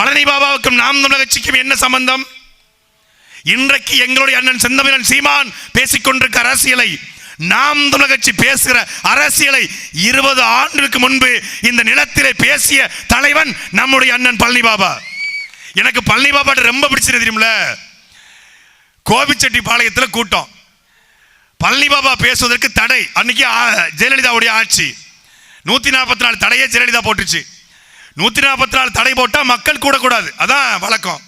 பழனி பாபாவுக்கும் நாம் தமிழர் கட்சிக்கும் என்ன சம்பந்தம்? இன்றைக்கு எங்களுடைய அண்ணன் செந்தமிழன் சீமான் பேசிக்கொண்டிருக்க அரசியலை நாம் தமிழர் கட்சி பேசுகிற அரசியலை இருபது ஆண்டுக்கு முன்பு இந்த நிலத்திலே பேசிய தலைவன் நம்முடைய அண்ணன் பழனி பாபா. எனக்கு பழனி பாபாட்ட ரொம்ப பிடிச்சது தெரியுமில்ல? கோபிச்செட்டி பாளையத்தில் கூட்டம். பழனி பாபா பேசுவதற்கு தடை. அன்னைக்கு ஜெயலலிதாவுடைய ஆட்சி. நூத்தி நாற்பத்தி நாலு தடையே ஜெயலலிதா போட்டுச்சு. நூத்தி நாற்பத்தி நாலு தடை போட்டா மக்கள் கூடக்கூடாது. அதான் வழக்கம்.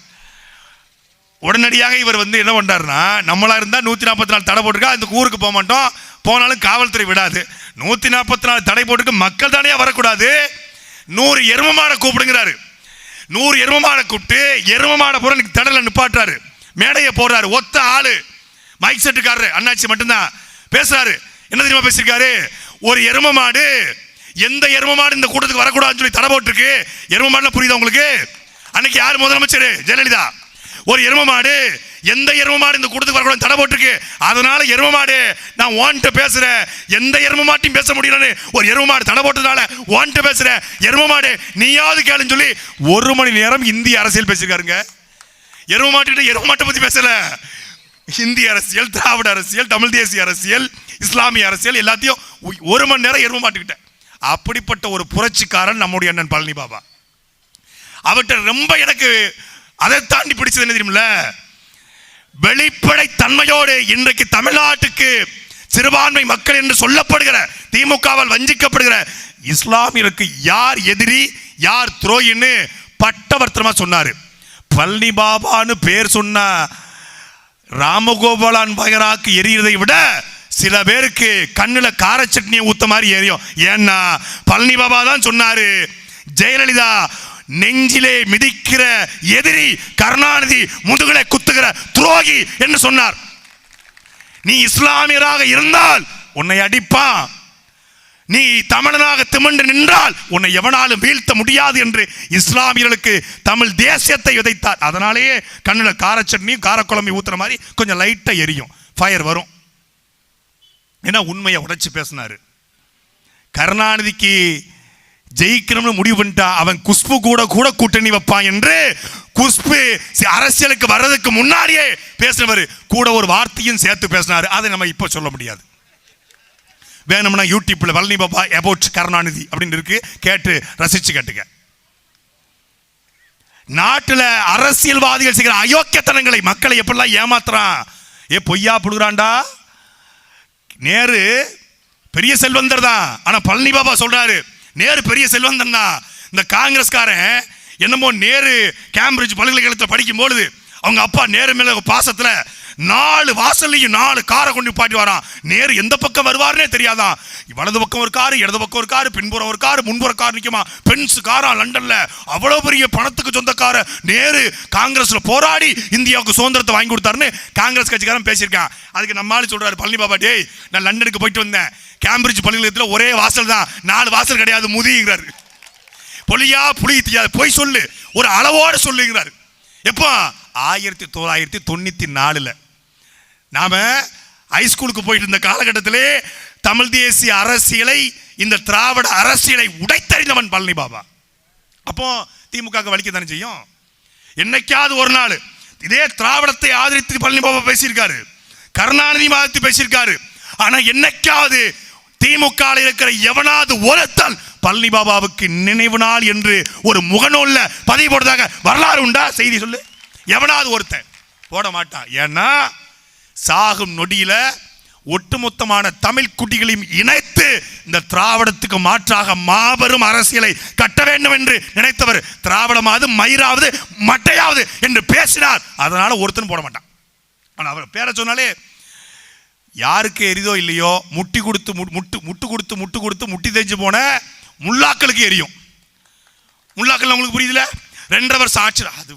உடனடியாக இவர் வந்து என்ன பண்றாருன்னா நம்மளா இருந்தால் நூத்தி நாற்பத்தி நாலு தடை போட்டிருக்கா அந்த ஊருக்கு போக மாட்டோம். போனாலும் காவல்துறை விடாது. நூத்தி நாற்பத்தி நாலு தடை போட்டுக்கு மக்கள் தானே வரக்கூடாது. நூறு எருமமான மாடை கூப்பிடுங்கிறாரு. நூறு எருமமான மாடை கூப்பிட்டு எருமமான மாடை பூரா எனக்கு தடல நிப்பாட்டுறாரு. மேடையை போடுறாரு. ஒத்த ஆளு. மைக் செட்டுக்காரரு அண்ணாச்சி மட்டும்தான். பேசுறாரு. என்ன தெரியுமா பேசியிருக்காரு? ஒரு எரும மாடு எந்த எருமமாடு இந்த கூட்டத்துக்கு வரக்கூடாதுன்னு சொல்லி தடை போட்டிருக்கு. எருமமாடுலாம் புரியுதா உங்களுக்கு? அன்னைக்கு யார் முதலமைச்சர்? ஜெயலலிதா. ஒரு எருமமாடு எந்த எருமமாடு இந்த கூட்டத்துக்கு வரக்கூடாது தடை போட்டிருக்கு. அதனால எருமமாடு நான் ஓன்ட்டு பேசுறேன். எந்த எருமமாட்டையும் பேச முடியலன்னு ஒரு எருமமாடு தடை போட்டதுனால ஓன்ட்டு பேசுறேன். எருமமாடு நீயாவது கேளுன்னு சொல்லி ஒரு மணி நேரம் இந்திய அரசியல் பேசியிருக்காருங்க. எரும எருமமாட்டை பற்றி மாட்டை பேசல. இந்திய அரசியல் திராவிட அரசியல் தமிழ் தேசிய அரசியல் இஸ்லாமிய அரசியல் எல்லாத்தையும் ஒரு மணி நேரம் எரும மாட்டுக்கிட்ட. அப்படிப்பட்ட ஒரு புரட்சிக்காரன் நம்முடைய அண்ணன் பழனி பாபா. அவர்கிட்ட ரொம்ப எனக்கு அதை தாண்டி பிடிச்சது என்ன தெரியுமில்ல? வெளிப்படை தன்மையோடு இன்றைக்கு தமிழ்நாட்டுக்கு சிறுபான்மை மக்கள் என்று சொல்லப்படுகிற திமுகவால் வஞ்சிக்கப்படுகிற இஸ்லாமியருக்கு யார் எதிரி யார் துரோகின்னு பட்டவர்த்தனமா சொன்னார். பழனி பாபான்னு பேர் சொன்ன ராமகோபாலன் பகராக்கு எரியதை விட சில பேருக்கு கண்ணில் கார சட்னியை ஊத்த மாதிரி எரியும். ஏன்னா பழனி பாபா தான் சொன்னாரு ஜெயலலிதா நெஞ்சிலே மிதிக்கிற எதிரி கருணாநிதி முதுகலை குத்துகிற துரோகி என்று சொன்னார். நீ இஸ்லாமியராக இருந்தால் உன்னை அடிப்பான். நீ தமிழனாக திமிண்டு நின்றால் உன்னை எவனாலும் வீழ்த்த முடியாது என்று இஸ்லாமியர்களுக்கு தமிழ் தேசியத்தை விதைத்தார். அதனாலேயே கண்ணுல காரச்சட்னியும் காரக்குழம்பு ஊத்துற மாதிரி கொஞ்சம் லைட்டாக எரியும். ஃபயர் வரும். ஏன்னா உண்மையை உடைச்சு பேசினார். கருணாநிதிக்கு ஜெயிக்கணும்னு முடிவு பண்ணிட்டா அவன் குஷ்பு கூட கூட கூட்டணி வைப்பான் என்று குஷ்பு அரசியலுக்கு வர்றதுக்கு முன்னாடியே பேசினவர். கூட ஒரு வார்த்தையும் சேர்த்து பேசினார். அதை நம்ம இப்போ சொல்ல முடியாது. வேணும்னா யூடியூப்ல வள்ளி பாபா அபவுட் கருணாநிதி அப்படின்னு இருக்கு. கேட்டு ரசிச்சு கேட்டுக்க. நாட்டுல அரசியல்வாதிகள் செய்கிற அயோக்கியத்தனங்களை மக்களை எப்படிலாம் ஏமாத்துறான்? ஏ பொய்யா புடுகிறான்டா நேரு பெரிய செல்வந்தர் தான். ஆனால் பழனி பாபா சொல்கிறாரு நேரு பெரிய செல்வந்தன் தான். இந்த காங்கிரஸ்காரன் என்னமோ நேரு கேம்பிரிட்ஜ் பல்கலைக்கழகத்தில் படிக்கும் பொழுது அவங்க அப்பா நேரு மேலே பாசத்தில் நாலு வாசல்லையும் நாலு காரை கொண்டு பாட்டி வரான். நேரு எந்த பக்கம் வருவார்னே தெரியாதான் வலது பக்கம் ஒரு காரு இடது பக்கம் ஒரு காரு பின்புறம் ஒரு காரு முன்புற கார் நிற்குமா பென்ஸ் காரா லண்டன்ல. அவ்வளோ பெரிய பணத்துக்கு சொந்தக்கார நேரு காங்கிரஸ்ல போராடி இந்தியாவுக்கு சுதந்திரத்தை வாங்கி கொடுத்தாருன்னு காங்கிரஸ் கட்சிக்காரன் பேசியிருக்கான். அதுக்கு நம்மளால சொல்றாரு பழனி பாபா டேய் நான் லண்டனுக்கு போயிட்டு வந்தேன். கேம்பிரிட்ஜ் பல்கலைக்கழகத்தில் ஒரே வாசல் தான். நாலு வாசல் கிடையாது முதிங்கிறாரு. பொலியா புளி தெரியாது போய் சொல்லு. ஒரு அளவோடு சொல்லுங்கிறாரு. எப்போ? ஆயிரத்தி தொள்ளாயிரத்தி தொண்ணூற்றி நாலில் நாம ஹைஸ்கூலுக்கு போயிட்டு இருந்த காலகட்டத்திலே தமிழ் தேசிய அரசியலை இந்த திராவிட அரசியலை உடைத்தறிந்தவன் பழனி பாபா. அப்போ திமுக வலிக்க தானே செய்யும்? என்னைக்காவது ஒரு நாள் இதே திராவிடத்தை ஆதரித்து பழனி பாபா பேசியிருக்காரு கருணாநிதி ஆதரித்து பேசியிருக்காரு ஆனா என்னைக்காவது திமுக இருக்கிற எவனாவது ஒருத்தன் பழனி பாபாவுக்கு நினைவு நாள் என்று ஒரு முகநூல்ல பதிவு போடுறதாக வரலாறு உண்டா? செய்தி சொல்லு. எவனாவது ஒருத்தன். போட மாட்டான். ஏன்னா சாகும் நொடியில ஒட்டுமொத்தமான தமிழ் குட்டிகளையும் இணைத்து இந்த திராவிடத்துக்கு மாற்றாக மாபெரும் அரசியலை கட்ட வேண்டும் என்று நினைத்தவர் திராவிடமாவது மயிராவது மட்டையாவது என்று பேசினார். அதனால ஒருத்தன் போட மாட்டான். ஆனால் அவர் பேரை சொன்னாலே யாருக்கு எரிதோ இல்லையோ முட்டி கொடுத்து முட்டு முட்டு கொடுத்து முட்டு கொடுத்து முட்டி தேஞ்சு போன முல்லாக்களுக்கு எரியும். முல்லாக்கள் உங்களுக்கு புரியுதுல? ரெண்டரை வருஷம் ஆச்சு. அது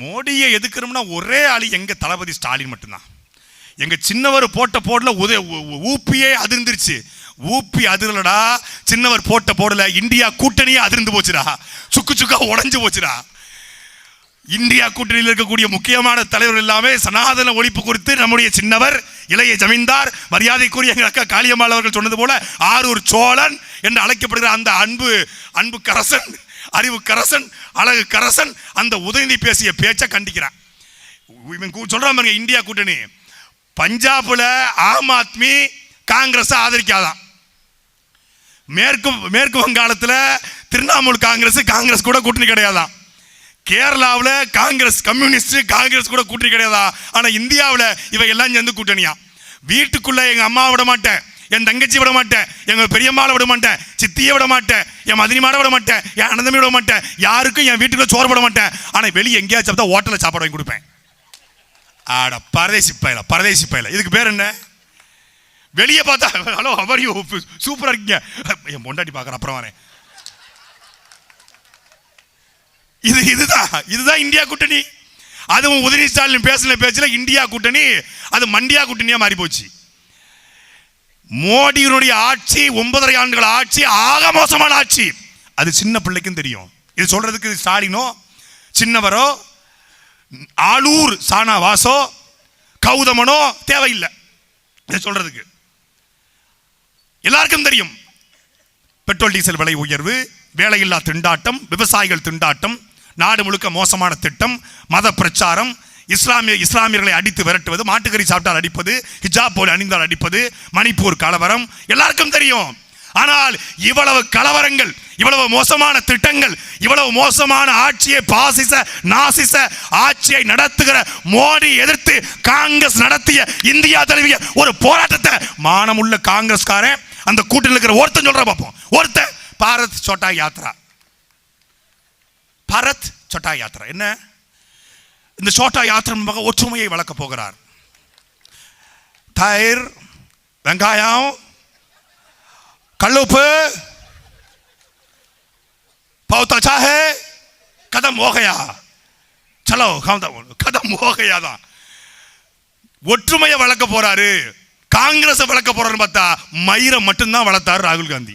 மோடியை எதுக்குறோம்னா ஒரே ஆளு எங்கள் தளபதி ஸ்டாலின் மட்டும்தான். எங்கள் சின்னவர் போட்ட போடல உதய ஊப்பியே அதிர்ந்துருச்சு. ஊப்பி அதிரலடா. சின்னவர் போட்ட போடல இந்தியா கூட்டணியே அதிர்ந்து போச்சுடா. சுக்கு சுக்கா உடஞ்சி போச்சுடா. இந்தியா கூட்டணியில் இருக்கக்கூடிய முக்கியமான தலைவர் எல்லாமே சனாதன ஒழிப்பு குறித்து நம்முடைய சின்னவர் இளைய ஜமீன்தார் மரியாதைக்குரிய எங்கள் அக்கா காளியம்மாள் அவர்கள் சொன்னது போல ஆரூர் சோழன் என்று அழைக்கப்படுகிற அந்த அன்பு அன்பு கரசன் அறிவு கரசன் அழகு கரசன் அந்த உதயநிதி பேசிய பேச்சை கண்டிக்கிறான். இவன் கூ- பாருங்க இந்தியா கூட்டணி. பஞ்சாபில் ஆம் ஆத்மி காங்கிரஸை ஆதரிக்காதான். மேற்கு மேற்கு வங்காளத்தில் திரிணாமுல் காங்கிரஸ் காங்கிரஸ் கூட கூட்டணி கிடையாதான். கேரளாவில் காங்கிரஸ் கம்யூனிஸ்ட் காங்கிரஸ் கூட கூட்டணி கிடையாதா ஆனால் இந்தியாவில் இவை எல்லாம் சேர்ந்து கூட்டணியா. வீட்டுக்குள்ளே எங்கள் அம்மா விட மாட்டேன். என் தங்கச்சி விட மாட்டேன். எங்கள் பெரியம்மாவை விட மாட்டேன். சித்தியை விட மாட்டேன். என் மதினிமாட விட மாட்டேன். என் அனந்தமே விட மாட்டேன். யாருக்கும் என் வீட்டுக்குள்ள சோறு போட மாட்டேன். ஆனால் வெளியே எங்கேயாச்சும் சாப்பிட்டா ஹோட்டலில் சாப்பாடு வாங்கி கொடுப்பேன். ஆட பரதேசி பயில பரதேசி பயில. இதுக்கு பேர் என்ன? வெளியே பார்த்தா ஹலோ அவர் யூ சூப்பராக இருக்கீங்க. என் பொண்டாட்டி பார்க்குறேன் அப்புறம் வரேன். இது இதுதான் இதுதான் இந்தியா கூட்டணி. அதுவும் உதயநிதி ஸ்டாலின் பேசின பேச்சில் இந்தியா கூட்டணி அது மண்டியா கூட்டணியாக மாறி போச்சு மோடியினுடைய ஆட்சி ஒன்பதரை ஆண்டுகள் ஆட்சி ஆக மோசமான ஆட்சி. அது சின்ன பிள்ளைக்கும் தெரியும். இது சொல்றதுக்கு ஸ்டாலினோ சின்னவரோ ஆளூர் சானா வாசோ கௌதமனோ தேவையில்லை. இதை சொல்றதுக்கு. எல்லாருக்கும் தெரியும். பெட்ரோல் டீசல் விலை உயர்வு வேலையில்லா திண்டாட்டம் விவசாயிகள் திண்டாட்டம் நாடு முழுக்க மோசமான திட்டம் மத பிரச்சாரம் இஸ்லாமிய இஸ்லாமியர்களை அடித்து விரட்டுவது மாட்டுக்கறி சாப்பிட்டால் அடிப்பது ஹிஜாப் போல் அணிந்தால் அடிப்பது மணிப்பூர் கலவரம். எல்லாருக்கும் தெரியும். ஆனால் இவ்வளவு கலவரங்கள் இவ்வளவு மோசமான திட்டங்கள் இவ்வளவு மோசமான ஆட்சியை பாசிச நாசிச ஆட்சியை நடத்துகிற மோடி எதிர்த்து காங்கிரஸ் நடத்திய இந்தியா தழுவிய ஒரு போராட்டத்தை மானமுள்ள காங்கிரஸ்காரன் அந்த கூட்டில் இருக்கிற ஒருத்தன் சொல்ற பார்ப்போம் ஒருத்தன் பாரத் சோட்டா யாத்ரா. பாரத் சோட்டா யாத்ரா. என்ன? இந்த சோட்டா யாத்திரை மூலமாக ஒற்றுமையை வளர்க்க போகிறார். தயிர் வெங்காயம் கல்லுப்பு பௌத்தா சாஹே கதம் ஓகையா? சலோ கதம் ஓகையா தான். ஒற்றுமையை வளர்க்க போறாரு. காங்கிரஸ் வளர்க்க போறாருன்னு பார்த்தா மயிரை மட்டும்தான் வளர்த்தார் ராகுல் காந்தி.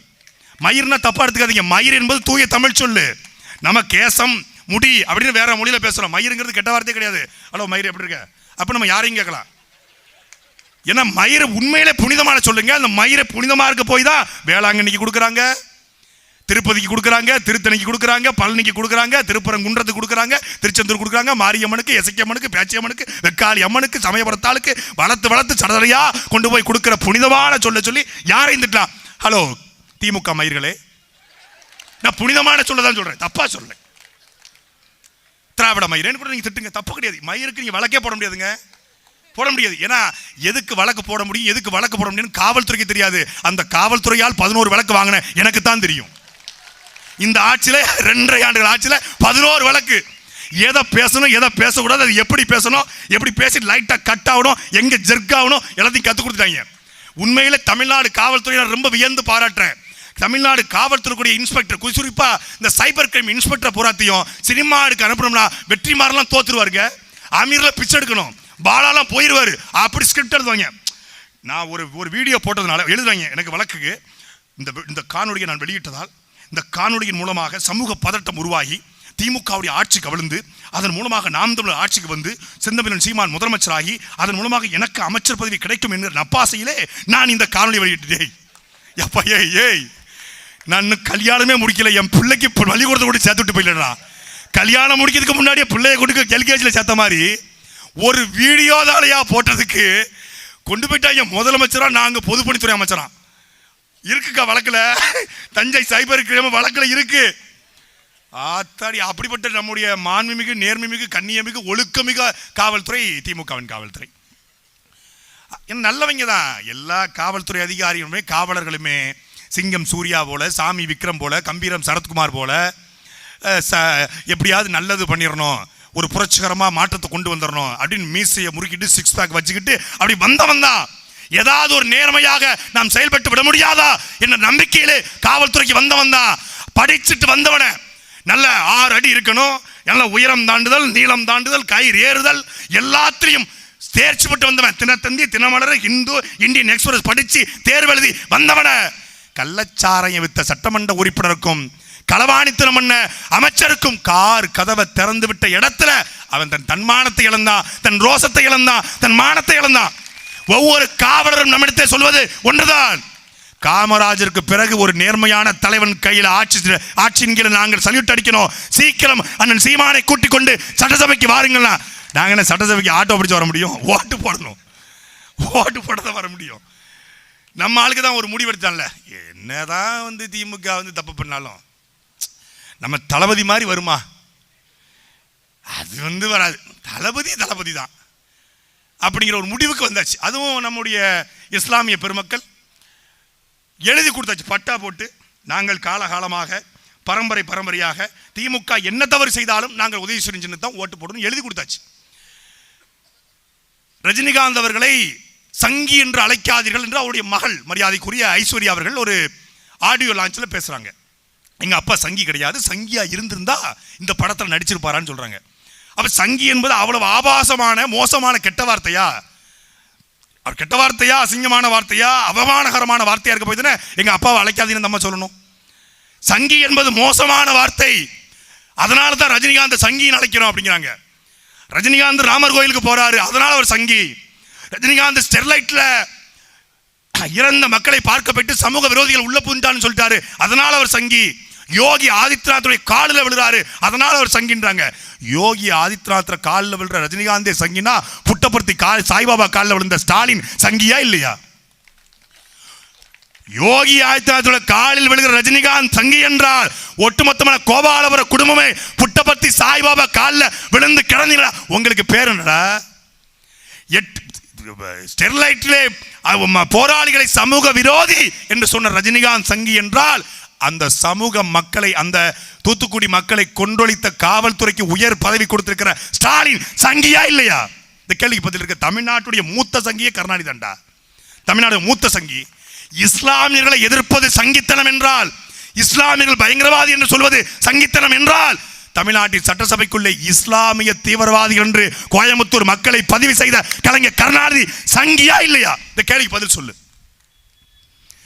மயிர்னா தப்பா எடுத்துக்காதீங்க. மயிர் என்பது தூய தமிழ் சொல்லு. நம்ம கேசம் முடி அப்படின்னு வேற மொழியில பேசுறோம். மயிருங்கிறது கெட்ட வார்த்தை கிடையாது. ஹலோ மயிர் எப்படி இருக்க? அப்போ நம்ம யாரையும் கேட்கலாம். ஏன்னா மயிரை உண்மையிலே புனிதமான சொல்லுங்க. அந்த மயிரை புனிதமாக இருக்க போய் தான் வேளாங்கண்ணிக்கு கொடுக்குறாங்க. திருப்பதிக்கு கொடுக்குறாங்க திருத்தணிக்கு கொடுக்குறாங்க பழனிக்கு கொடுக்குறாங்க திருப்பரங்குன்றத்துக்கு கொடுக்குறாங்க திருச்செந்தூர் கொடுக்குறாங்க மாரியம்மனுக்கு எசக்கியம்மனுக்கு பேச்சியம்மனுக்கு வெக்காளி அம்மனுக்கு சமயபுரத்தாளுக்கு வளர்த்து வளர்த்து சடதலையாக கொண்டு போய் கொடுக்குற புனிதமான சொல்ல சொல்லி யாரையும் திட்டலாம் ஹலோ திமுக மயிர்களே. நான் புனிதமான சொல்ல தான் சொல்கிறேன் தப்பாக சொல்கிறேன் திராவிட மயிரேன்னு கூட நீங்கள் திட்டுங்க தப்பு கிடையாது. மயிருக்கு நீங்கள் வழக்கே போட முடியாதுங்க. போட முடியாது. ஏன்னா எதுக்கு வழக்கு போட முடியும் எதுக்கு வழக்கு போட முடியும்னு காவல்துறைக்கு தெரியாது. அந்த காவல்துறையால் பதினோரு வழக்கு வாங்கின எனக்கு தான் தெரியும். இந்த ஆட்சியில் ரெண்டரை ஆண்டுகள் ஆட்சியில் பதினோரு வழக்கு. எதை பேசணும் எதை பேசக்கூடாது அது எப்படி பேசணும் எப்படி பேசி லைட்டாக கட் ஆகணும் எங்கே ஜெர்க் ஆகணும் எல்லாத்தையும் கற்றுக் கொடுத்துட்டாங்க. உண்மையில் தமிழ்நாடு காவல்துறையினர் ரொம்ப வியந்து பாராட்டுறேன். தமிழ்நாடு காவல்துறைக்குரிய இன்ஸ்பெக்டர் குறிப்பாக இந்த சைபர் கிரைம் இன்ஸ்பெக்டர் பூராத்தையும் சினிமாவுக்கு அனுப்பணும்னா வெற்றிமாறெல்லாம் தோத்துருவாருங்க அமீரில் பிச்சை எடுக்கணும். பாலாலாம் போயிடுவாரு அப்படி ஸ்கிரிப்ட் எழுதுவாங்க. நான் ஒரு ஒரு வீடியோ போட்டதுனால எழுதுறாங்க எனக்கு வழக்குக்கு. இந்த இந்த காணொலியை நான் வெளியிட்டதால் இந்த காணொலியின் மூலமாக சமூக பதட்டம் உருவாகி திமுகவுடைய ஆட்சி கவிழ்ந்து அதன் மூலமாக நாம் தமிழர் ஆட்சிக்கு வந்து செந்தமிழன் சீமான் முதலமைச்சராகி அதன் மூலமாக எனக்கு அமைச்சர் பதவி கிடைக்கும் என்கிற நப்பாசையிலே நான் இந்த காணொலி வெளியிட்டேன். எப்பா ஏய் ஏய். நான் இன்னும் கல்யாணமே முடிக்கல. என் பிள்ளைக்கு இப்போ பள்ளிக்கூடத்தை கூட சேர்த்துட்டு போயிடலாம் கல்யாணம் முடிக்கிறதுக்கு முன்னாடியே பிள்ளைய கொடுக்க எல்கேஜியில் சேர்த்த மாதிரி ஒரு வீடியோ தாலையா போட்டதுக்கு. கொண்டு போயிட்டாங்க முதலமைச்சராக நாங்கள் பொதுப்பணித்துறை அமைச்சரா இருக்குக்கா வழக்குல. தஞ்சை சைபர் கிழமை வழக்கில் இருக்கு. ஆத்தாடி அப்படிப்பட்ட நம்முடைய மாண்புமிகு நேர்மைமிகு கண்ணியமிகு ஒழுக்கமிகு காவல்துறை திமுகவின் காவல்துறை. என்ன நல்லவங்க தான். எல்லா காவல்துறை அதிகாரிகளுமே காவலர்களுமே சிங்கம் சூர்யா போல சாமி விக்ரம் போல கம்பீரம் சரத்குமார் போல் ச- எப்படியாவது நல்லது பண்ணிடணும் ஒரு புரட்சிகரமாக மாற்றத்தை கொண்டு வந்துடணும் அப்படின்னு மீசையை முறுக்கிட்டு சிக்ஸ் பேக் வச்சுக்கிட்டு அப்படி வந்தவன் தான். ஏதாவது ஒரு நேர்மையாக நாம் செயல்பட்டு விட முடியாதா என்ற நம்பிக்கையிலே காவல்துறைக்கு வந்தவன் தான். படிச்சுட்டு வந்தவன. நல்ல ஆறு அடி இருக்கணும் நல்ல உயரம் தாண்டுதல் நீளம் தாண்டுதல் கயிறு ஏறுதல் எல்லாத்திலையும் தேர்ச்சி பெற்று வந்தவன். தினத்தந்தி தினமலர் இந்து இந்தியன் எக்ஸ்பிரஸ் படித்து தேர்வு எழுதி வந்தவன. கள்ளச்சாரையை வித்த சட்டமன்ற உறுப்பினருக்கும் களவாணித்தனம் பண்ண அமைச்சருக்கும் கார் கதவை திறந்து விட்ட இடத்துல அவன் தன் தன்மானத்தை இழந்தான் தன் ரோசத்தை இழந்தான் தன் மானத்தை இழந்தான் ஒவ்வொரு காவலரும் நம்மிடத்தை சொல்வது ஒன்றுதான். காமராஜருக்கு பிறகு ஒரு நேர்மையான தலைவன் கையில் ஆட்சி ஆட்சியின் கீழே நாங்கள் சல்யூட் அடிக்கணும். சீக்கிரம் அண்ணன் சீமானை கூட்டிக் கொண்டு சட்டசபைக்கு வாருங்கள்னா நாங்கள் என்ன சட்டசபைக்கு ஆட்டோ பிடிச்சு வர முடியும்? ஓட்டு போடணும். ஓட்டு போட தான் வர முடியும். நம்ம ஆளுக்கு தான் ஒரு முடிவெடுத்தான்ல. என்னதான் வந்து திமுக வந்து தப்பு பண்ணாலும்? நம்ம தளபதி மாதிரி வருமா? அது வந்து வராது. தளபதி தளபதி தான். அப்படிங்கிற ஒரு முடிவுக்கு வந்தாச்சு. அதுவும் நம்முடைய இஸ்லாமிய பெருமக்கள். எழுதி கொடுத்தாச்சு பட்டா போட்டு. நாங்கள் காலகாலமாக பரம்பரை பரம்பரையாக திமுக என்ன தவறு செய்தாலும் நாங்கள் உதவி சின்னத்தை தான் ஓட்டு போடணும் எழுதி கொடுத்தாச்சு. ரஜினிகாந்த் அவர்களை சங்கி என்று அழைக்காதீர்கள் என்று அவருடைய மகள் மரியாதைக்குரிய ஐஸ்வர்யா அவர்கள் ஒரு ஆடியோ லான்ச்சில் பேசுகிறாங்க எங்கள் அப்பா சங்கி கிடையாது சங்கியாக இருந்திருந்தா இந்த படத்தில் நடிச்சிருப்பாரான்னு சொல்கிறாங்க அப்போ சங்கி என்பது அவ்வளவு ஆபாசமான மோசமான கெட்ட வார்த்தையா? அவர் கெட்ட வார்த்தையா அசிங்கமான வார்த்தையா அவமானகரமான வார்த்தையா இருக்க போய் எங்கள் அப்பாவை அழைக்காதீங்கன்னு நம்ம சொல்லணும். சங்கி என்பது மோசமான வார்த்தை. அதனால தான் ரஜினிகாந்த் சங்கின்னு அழைக்கிறோம் அப்படிங்கிறாங்க. ரஜினிகாந்த் ராமர் கோயிலுக்கு போறாரு அதனால அவர் சங்கி. ரஜினிகாந்த் ஸ்டெர்லைட்டில் இறந்த மக்களை பார்க்கப்பட்டு சமூக விரோதிகள் உள்ள புந்தான்னு சொல்லிட்டாரு. அதனால் அவர் சங்கி. யோகி ஆதித்யநாத்துடைய காலில் விழுறாரு. அதனால் அவர் சங்கின்றாங்க. யோகி ஆதித்யநாத் காலில் விழுற ரஜினிகாந்தே சங்கினா புட்டபர்த்தி கால் சாய்பாபா காலில் விழுந்த ஸ்டாலின் சங்கியா இல்லையா? யோகி ஆதித்யநாத்தோட காலில் விழுகிற ரஜினிகாந்த் சங்கி என்றால் ஒட்டுமொத்தமான கோபாலபுர குடும்பமே புட்டபர்த்தி சாய்பாபா காலில் விழுந்து கிடந்தீங்களா? உங்களுக்கு பேர் என்னடா? எட்டு ஸ்டெர்லைட்டிலே போராளிகளை சமூக விரோதி என்று சொன்ன ரஜினிகாந்த் சங்கி என்றால் அந்த சமூக மக்களை அந்த தூத்துக்குடி மக்களை கொண்டொழித்த காவல்துறைக்கு உயர் பதவி கொடுத்திருக்கிற ஸ்டாலின் சங்கியா இல்லையா? இந்த கேள்விக்கு பதில் இருக்க தமிழ்நாட்டுடைய மூத்த சங்கியே கருணாநிதி தாண்டா தமிழ்நாடு மூத்த சங்கி. இஸ்லாமியர்களை எதிர்ப்பது சங்கித்தனம் என்றால் இஸ்லாமியர்கள் பயங்கரவாதி என்று சொல்வது சங்கித்தனம் என்றால் தமிழ்நாட்டின் சட்டசபைக்குள்ளே இஸ்லாமிய தீவிரவாதிகள் என்று கோயம்புத்தூர் மக்களை பதிவு செய்த கலைஞர் கருணாநிதி சங்கியா இல்லையா? இந்த கேள்விக்கு பதில் சொல்லு.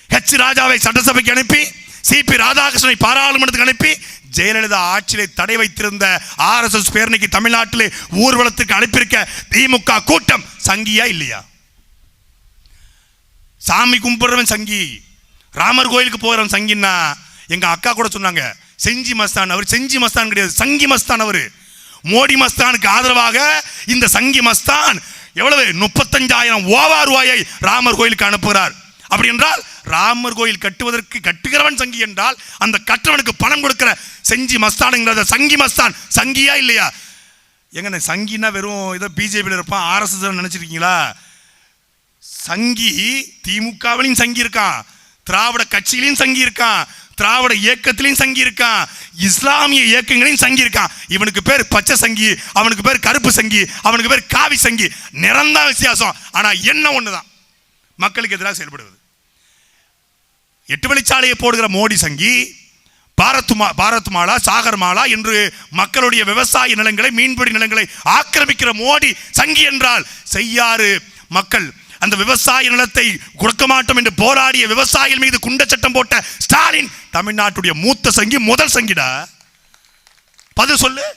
ஹெச் ராஜாவை சட்டசபைக்கு அனுப்பி சிபி ராதாகிருஷ்ணனை பாராளுமன்றத்துக்கு அனுப்பி ஜெயலலிதா ஆட்சியிலே தடை வைத்திருந்த ஆர்எஸ்எஸ் பேரணிக்கு தமிழ்நாட்டிலே ஊர்வலத்துக்கு அனுப்பியிருக்க திமுக கூட்டம் சங்கியா இல்லையா? சாமி கும்பிடுறவன் சங்கி ராமர் கோயிலுக்கு போகிறவன் சங்கின்னா எங்கள் அக்கா கூட சொன்னாங்க செஞ்சி மஸ்தான் அவர் செஞ்சி மஸ்தான் கிடையாது சங்கி மஸ்தான் அவர். மோடி மஸ்தானுக்கு ஆதரவாக இந்த சங்கி மஸ்தான் எவ்வளவு? முப்பத்தஞ்சாயிரம் ஓவா ரூபாயை ராமர் கோயிலுக்கு அனுப்புகிறார். அப்படி என்றால் ராமர் கோயில் கட்டுவதற்கு கட்டுகிறவன் சங்கி என்றால் அந்த கட்டுறவனுக்கு பணம் கொடுக்கிற செஞ்சி மஸ்தானுங்கிறத சங்கி மஸ்தான் சங்கியா இல்லையா? எங்க சங்கினா வெறும் ஏதோ பிஜேபியில் இருப்பான் ஆர்எஸ்எஸ் நினைச்சிருக்கீங்களா? சங்கி திமுகவிலையும் சங்கி இருக்கான் திராவிட கட்சியிலையும் சங்கி இருக்கான் திராவிட இயக்கத்திலையும் சங்கி இருக்கான் இஸ்லாமிய இயக்கங்களையும் சங்கி இருக்கான் இவனுக்கு பேர் பச்சை சங்கி அவனுக்கு பேர் கருப்பு சங்கி அவனுக்கு பேர் காவி சங்கி. நிறந்தான் வித்தியாசம். ஆனால் என்ன ஒன்று தான் மக்களுக்கு எதிராக செயல்படுவது. எட்டு வழிச்சாலையை போடுகிற மோடி சங்கி பாரத் பாரத் மாலா சாகர் மாலா என்று மக்களுடைய விவசாய நிலங்களை மீன்பிடி நிலங்களை ஆக்கிரமிக்கிற மோடி சங்கி என்றால் செய்யாறு மக்கள் அந்த விவசாய நிலத்தை கொடுக்க மாட்டோம் என்று போராடிய விவசாயிகள் மீது குண்ட சட்டம் போட்ட ஸ்டாலின் தமிழ்நாட்டுடைய மூத்த சங்கி முதல் சங்கிடா. பதில் சொல்லு.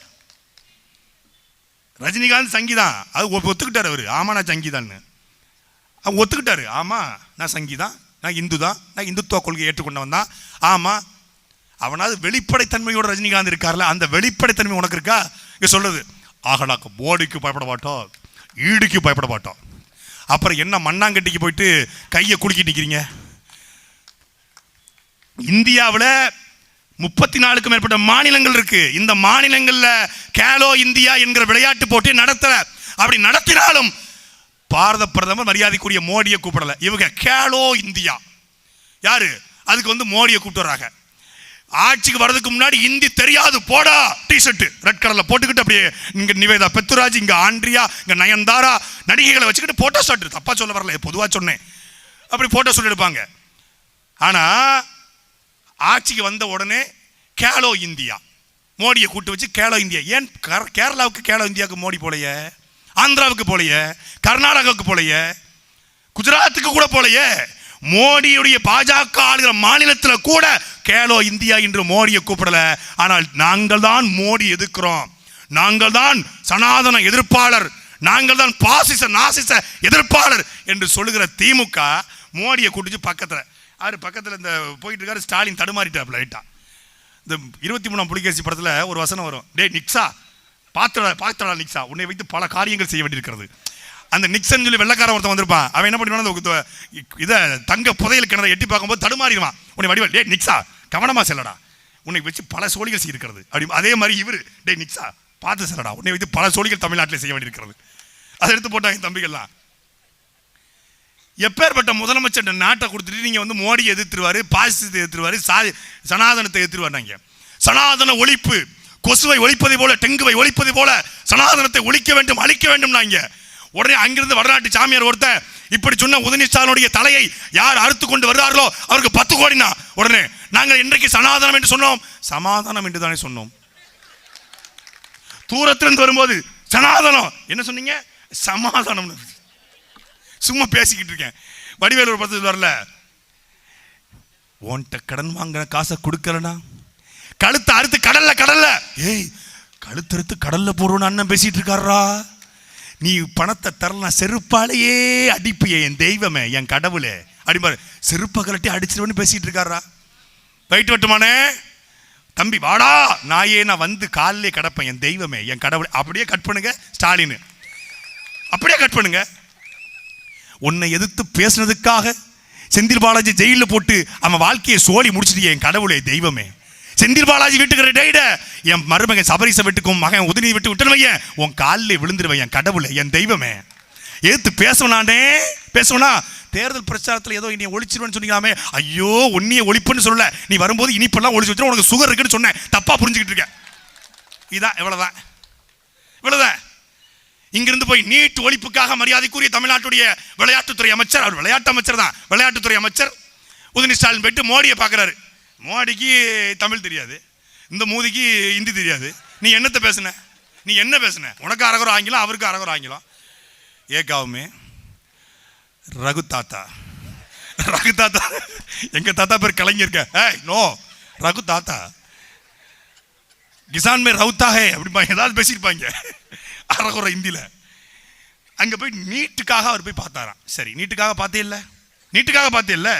ரஜினிகாந்த் சங்கிதான். அது ஒ- ஒத்துக்கிட்டாரு அவரு. ஆமா நான் சங்கிதான்னு. அவங்க ஒத்துக்கிட்டாரு. ஆமா நான் சங்கிதான். நான் இந்து தான் நான் இந்துத்துவ கொள்கையை ஏற்றுக்கொண்டவன் தான். ஆமா அவனாவது வெளிப்படைத்தன்மையோட ரஜினிகாந்த் இருக்கார்ல அந்த வெளிப்படைத்தன்மை உனக்கு இருக்கா? இங்க சொல்றது ஆக நாக்கு மோடிக்கு பயப்பட மாட்டோம் ஈடுக்கு பயப்பட மாட்டோம். அப்புறம் என்ன மண்ணாங்கட்டிக்கு போயிட்டு கையை குலுக்கி நிற்கிறீங்க இந்தியாவில் முப்பத்தி நாலுக்கும் மேற்பட்ட மாநிலங்கள் இருக்கு. இந்த மாநிலங்களில் கேலோ இந்தியா என்கிற விளையாட்டு போட்டி நடத்தல. அப்படி நடத்தினாலும் பாரத பிரதமர் மரியாதைக்குரிய மோடியை கூப்பிடல. இவங்க கேலோ இந்தியா. யாரு? அதுக்கு வந்து மோடியை கூப்பிட்டு வர்றாங்க. ஆட்சிக்கு வர்றதுக்கு முன்னாடி இந்தி தெரியாது போடா டிஷர்ட் ரெட் கலர்ல போட்டுக்கிட்டு அப்படியே இங்க நிவேதா பெத்துராஜ் இங்க ஆண்ட்ரியா இங்க நயன்தாரா நடிகைகளை வச்சுக்கிட்டு போட்டோ ஷாட் தப்பா சொல்ல வரல பொதுவா சொன்னேன். அப்படி போட்டோ ஷாட் எடுப்பாங்க. ஆனா ஆட்சிக்கு வந்த உடனே கேலோ இந்தியா. மோடியை கூட்டு வச்சு கேலோ இந்தியா. ஏன் கர- கேரளாவுக்கு கேலோ இந்தியாவுக்கு மோடி போலையே? ஆந்திராவுக்கு போலையே? கர்நாடகாவுக்கு போலையே? குஜராத்துக்கு கூட போலையே? மோடியுடைய பாஜக ஆளுகிற மாநிலத்தில் கூட கேலோ இந்தியா என்று மோடியை கூப்பிடல. ஆனால் நாங்கள் தான் மோடி எதிர்க்கிறோம். நாங்கள் தான் சனாதன எதிர்ப்பாளர். நாங்கள் தான் பாசிச நாசிச எதிர்ப்பாளர் என்று சொல்லுகிற திமுக மோடியை கூட்டிச்சு பக்கத்தில். அவர் பக்கத்தில் இந்த போயிட்டு இருக்காரு ஸ்டாலின் தடுமாறிட்டாப்ல லைட்டா. இந்த இருபத்தி மூணாம் புலிகேசி படத்தில் ஒரு வசனம் வரும். டேய் நிக்ஸா பாத்திரா பாத்திரா நிக்ஸா உன்னை வைத்து பல காரியங்கள் செய்ய வேண்டியிருக்கிறது. அந்த நிக்சன் சொல்லி வெள்ளக்காரன் ஒருத்தன் வந்திருப்பான். அவன் என்ன பண்ணுவான் இதை தங்க புதையல் கிணறு எட்டி பார்க்கும்போது தடுமாறிடுவான். உன்னை வடிவல் டே நிக்ஸா கவனமா செல்லடா. உன்னை வச்சு பல சோழிகள் செய்யிருக்கிறது அப்படி அதே மாதிரி இவர் டேய் நிக்ஸா பார்த்து செல்லடா. உன்னை வைத்து பல சோழிகள் தமிழ்நாட்டில் செய்ய வேண்டியிருக்கிறது. அதை எடுத்து போட்டாங்க தம்பிகள்லாம். எப்பேற்பட்ட முதலமைச்சர் நாட்டை கொடுத்துட்டு நீங்க வந்து மோடியை எதிர்த்துருவாரு பாசிசத்தை எதிர்த்துருவார் சா சனாதனத்தை எதிர்த்துருவாங்க சனாதன ஒழிப்பு கொசுவை ஒழிப்பதை போல டெங்குவை ஒழிப்பதை போல சனாதனத்தை ஒழிக்க வேண்டும் அழிக்க வேண்டும் நாங்கள் உடனே அங்கிருந்து வடநாட்டு சாமியார் ஒருத்தன் இப்படி சொன்ன உதயநிஷ்டானுடைய தலையை யார் அறுத்து கொண்டு வருகிறார்களோ அவருக்கு பத்து கோடினா உடனே நாங்கள் இன்றைக்கு சனாதனம் என்று சொன்னோம். சமாதானம் என்று தானே சொன்னோம். தூரத்திலிருந்து வரும்போது சனாதனம். என்ன சொன்னீங்க? சமாதானம் சும்மா பேசிக்கிட்டு இருக்கேன். வடிவேல் ஒரு பத்து வரல உன்கிட்ட கடன் வாங்கின காசை கொடுக்கலனா கழுத்தை அறுத்து கடல்ல கடல்ல. ஏய் கழுத்து அறுத்து கடல்ல போடுவோன்னு அண்ணன் பேசிட்டு இருக்காரா நீ பணத்தை தரலாம் செருப்பாலேயே அடிப்பியே என் தெய்வமே என் கடவுளே. அப்படிம்பாரு செருப்பை கலட்டி அடிச்சிருவன்னு பேசிகிட்டு இருக்காரா போயிட்டு வட்டுமானே தம்பி வாடா. நாயே நான் வந்து காலிலே கிடப்பேன் என் தெய்வமே என் கடவுளே. அப்படியே கட் பண்ணுங்க ஸ்டாலின். அப்படியே கட் பண்ணுங்க. உன்னை எதிர்த்து பேசுனதுக்காக செந்தில் பாலாஜி ஜெயிலில் போட்டு அவன் வாழ்க்கையை சோழி முடிச்சிட்டு என் கடவுளே தெய்வமே. செந்தில் பாலாஜி வீட்டுக்கு டைட என் மருமகன் சபரிச வீட்டுக்கும் மகன் உதவி விட்டு விட்டுன்னு உன் காலில் விழுந்துருவேன் என் என் தெய்வமே. ஏத்து பேசவனானே பேசுவனா? தேர்தல் பிரச்சாரத்தில் ஏதோ இனி ஒழிச்சிருவேன்னு சொன்னீங்களாமே. ஐயோ உன்னைய ஒழிப்புன்னு சொல்லல. நீ வரும்போது இனிப்பெல்லாம் ஒழிச்சு வச்சு உனக்கு சுகர் இருக்குன்னு சொன்னேன். தப்பா புரிஞ்சுக்கிட்டு இருக்கேன். இதான் இவ்வளோதான் இவ்வளோதான் இங்கிருந்து போய் நீட் ஒழிப்புக்காக மரியாதைக்குரிய தமிழ்நாட்டுடைய விளையாட்டுத்துறை அமைச்சர் அவர் விளையாட்டு அமைச்சர் தான். விளையாட்டுத்துறை அமைச்சர். உதயநிதி ஸ்டாலின் போயிட்டு மோடியை பார்க்குறாரு. மோடிக்கு தமிழ் தெரியாது. இந்த மோதிக்கு ஹிந்தி தெரியாது. நீ என்னத்தை பேசுன? நீ என்ன பேசுன? உனக்கு அரகுரம் ஆங்கிலம் அவருக்கு அரகுரம் ஆங்கிலம். ஏகாவுமே ரகு தாத்தா. ரகு தாத்தா. எங்கள் தாத்தா பேர் கலைஞர் ஏய் நோ ரகு தாத்தா. கிசான் மே ரவுத்தா ஹே அப்படிம்பா ஏதாவது பேசியிருப்பாங்க. அரகுரம் ஹிந்தியில் அங்கே போய் நீட்டுக்காக அவர் போய் பார்த்தாராம். சரி நீட்டுக்காக பார்த்தே இல்லை. நீட்டுக்காக பார்த்தே இல்லை.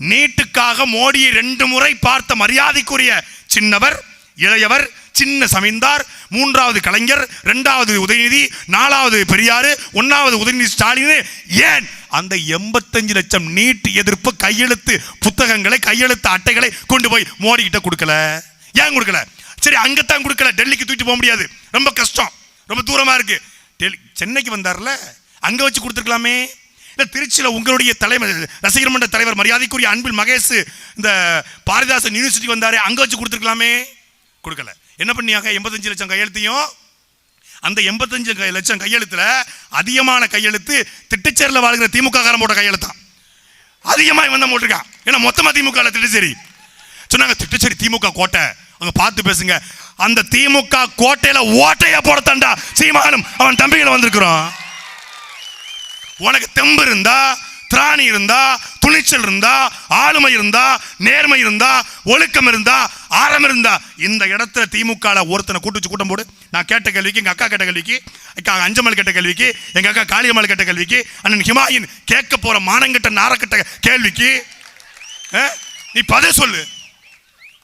நீட்டுக்காக மோடியை ரெண்டு முறை பார்த்த மரியாதைக்குரிய சின்னவர் இளையவர் சின்ன சமிந்தார் மூன்றாவது கலைஞர் ரெண்டாவது உதயநிதி நாலாவது பெரியாரு ஒன்றாவது உதயநிதி ஸ்டாலின் ஏன்? அந்த எண்பத்தஞ்சு லட்சம் நீட் எதிர்ப்பு கையெழுத்து புத்தகங்களை கையெழுத்து அட்டைகளை கொண்டு போய் மோடி கிட்ட கொடுக்கல. ஏன் கொடுக்கல? சரி அங்கத்தான் கொடுக்கல. டெல்லிக்கு தூக்கிட்டு போக முடியாது. ரொம்ப கஷ்டம். ரொம்ப தூரமா இருக்கு. டெல்லி சென்னைக்கு வந்தார்ல? அங்க வச்சு கொடுத்துருக்கலாமே. இல்லை திருச்சியில் உங்களுடைய தலைமை ரசிகர் மன்ற தலைவர் மரியாதைக்குரிய அன்பில் மகேஷ் இந்த பாரதிதாசன் யூனிவர்சிட்டி வந்தாரு. அங்கே வச்சு கொடுத்துருக்கலாமே? கொடுக்கல. என்ன பண்ணியாங்க? எண்பத்தஞ்சு லட்சம் கையெழுத்தையும் அந்த எண்பத்தஞ்சு லட்சம் கையெழுத்தில் அதிகமான கையெழுத்து திட்டச்சேரில் வாழ்கிற திமுக காரன் போட்ட கையெழுத்தான். அதிகமாக இவன் தான் போட்டிருக்கான். ஏன்னா மொத்தமாக திமுக திட்டச்சேரி. சொன்னாங்க திட்டச்சேரி திமுக கோட்டை. அங்கே பார்த்து பேசுங்க. அந்த திமுக கோட்டையில் ஓட்டையை போடத்தாண்டா சீமானும் அவன் தம்பிகளை வந்திருக்கிறோம். உனக்கு தெம்பு இருந்தா திராணி இருந்தா துணிச்சல் இருந்தா ஆளுமை இருந்தா நேர்மை இருந்தா ஒழுக்கம் இருந்தா ஆரம் இருந்தா இந்த இடத்துல திமுக ஒருத்தனை கூட்டு கூட்டம் போடு. நான் கேட்ட கேள்விக்கு எங்க அக்கா கேட்ட கேள்விக்கு அக்கா அஞ்சமல் கேட்ட கேள்விக்கு எங்க அக்கா காளியம்மாள் கேட்ட கேள்விக்கு அண்ணன் ஹிமாயின் கேட்க போற மானங்கிட்ட நாரக்கிட்ட கேள்விக்கு நீ பதில் சொல்லு.